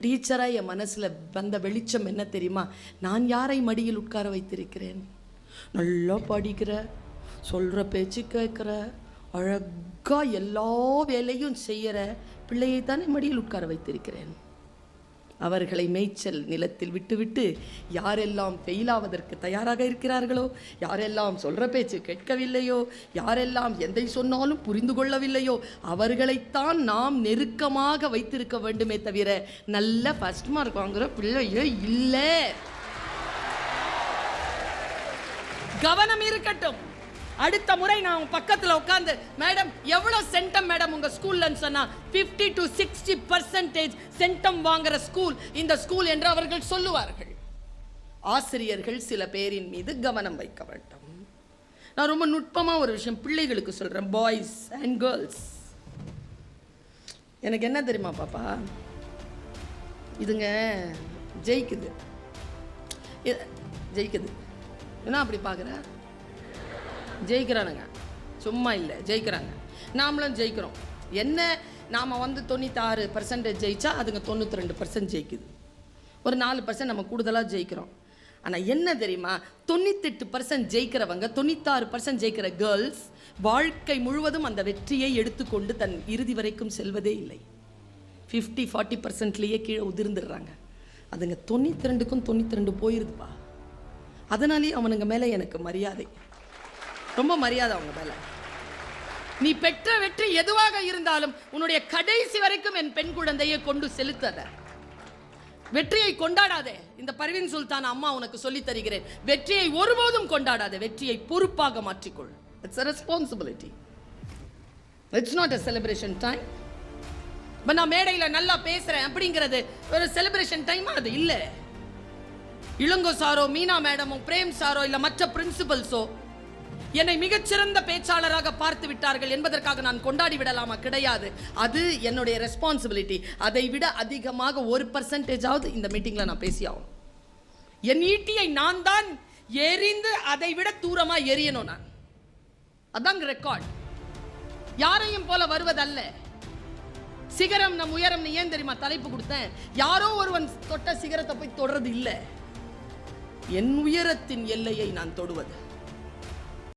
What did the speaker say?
டீச்சராக என் மனசில் வந்த வெளிச்சம் என்ன தெரியுமா? நான் யாரை மடியில் உட்கார வைத்திருக்கிறேன்? நல்லா படிக்கிற சொல்கிற பேச்சு கேட்குற அழகாக எல்லா வேலையும் செய்கிற பிள்ளையை தானே மடியில் உட்கார வைத்திருக்கிறேன். அவர்களை மேய்ச்சல் நிலத்தில் விட்டுவிட்டு யாரெல்லாம் ஃபெயிலாவதற்கு தயாராக இருக்கிறார்களோ யாரெல்லாம் சொல்கிற பேச்சு கேட்கவில்லையோ யாரெல்லாம் எதை சொன்னாலும் புரிந்து கொள்ளவில்லையோ அவர்களைத்தான் நாம் நெருக்கமாக வைத்திருக்க வேண்டுமே தவிர நல்ல ஃபஸ்ட் மார்க் வாங்குகிற பிள்ளையோ இல்லை. கவனம் இருக்கட்டும். அடுத்த முறை நான் பக்கத்தில் உட்காந்து மேடம் எவ்வளோ சென்டம் மேடம் உங்கள் ஸ்கூல்லன்னு சொன்னால் fifty to sixty percentage centum school school இந்த ஸ்கூல் என்று அவர்கள் சொல்லுவார்கள். ஆசிரியர்கள் சில பேரின் மீது கவனம் வைக்க வேண்டும். நான் ரொம்ப நுட்பமாக ஒரு விஷயம் பிள்ளைகளுக்கு சொல்கிறேன் பாய்ஸ் அண்ட் கேர்ள்ஸ் எனக்கு என்ன தெரியுமா பாப்பா? இதுங்க ஜெயிக்குது. ஜெயிக்குது. என்ன அப்படி பார்க்குறேன் ஜெயிக்கிறானுங்க. சும்மா இல்லை ஜெயிக்கிறாங்க. நாமளும் ஜெயிக்கிறோம். என்ன? நாம் வந்து தொண்ணூத்தாறு பர்சன்டேஜ் ஜெயித்தா அதுங்க தொண்ணூற்றி ரெண்டு பர்சன்ட் ஜெயிக்குது. ஒரு நாலு பர்சன்ட் நம்ம கூடுதலாக ஜெயிக்கிறோம். ஆனால் என்ன தெரியுமா? தொண்ணூத்தெட்டு பர்சன்ட் ஜெயிக்கிறவங்க தொண்ணூத்தாறு பர்சன்ட் ஜெயிக்கிற கேர்ள்ஸ் வாழ்க்கை முழுவதும் அந்த வெற்றியை எடுத்துக்கொண்டு தன் இறுதி வரைக்கும் செல்வதே இல்லை. ஃபிஃப்டி ஃபார்ட்டி பர்சன்ட்லேயே கீழே உதிர்ந்துடுறாங்க. அதுங்க தொண்ணூற்றி ரெண்டுக்கும் தொண்ணூற்றி ரெண்டு போயிருதுப்பா. அதனாலேயே அவனுங்க மேலே எனக்கு மரியாதை. ரொம்ப மரியாதை அவங்க மேல. நீ பெற்ற வெற்றி எதுவாக இருந்தாலும் உன்னுடைய கடைசி வரைக்கும் என் பெண் குழந்தையை கொண்டு செலுத்தத. வெற்றியை கொண்டாடாதே. இந்த பர்வீன் சுல்தான் அம்மா உனக்கு சொல்லித் தருகிறேன். வெற்றியை ஒருபோதும் கொண்டாடாதே. வெற்றியை பொறுப்பாக மாற்றிக்கொள். It's a responsibility it's not a celebration time இப்போ நான் மேடையில் நல்லா பேசுகிறேன் அப்படிங்கிறது ஒரு செலிப்ரேஷன் டைம் அது? இல்லை. இளங்கோ சாரோ மீனா மேடமோ பிரேம் சாரோ இல்லை மற்ற பிரின்சிபல்ஸோ என்னை மிகச்சிறந்த பேச்சாளராக பார்த்து விட்டார்கள் என்பதற்காக நான் கொண்டாடி விடலாமா? கிடையாது. அது என்னுடைய ரெஸ்பான்சிபிலிட்டி அதை விட அதிகமாக ஒரு பர்சன்டேஜாவது இந்த மீட்டிங்கில் நான் பேசியாகும் என் ஈட்டியை நான் தான் எரிந்து அதை விட தூரமாக எரியணும் நான். அதாங்க ரெக்கார்ட் யாரையும் போல வருவதல்ல. சிகரம் நம் உயரம் ஏன் தெரியுமா தலைப்பு கொடுத்தேன்? யாரோ ஒருவன் தொட்ட சிகரத்தை போய் தொடர்றது இல்லை. என் உயரத்தின் எல்லையை நான் தொடுவது.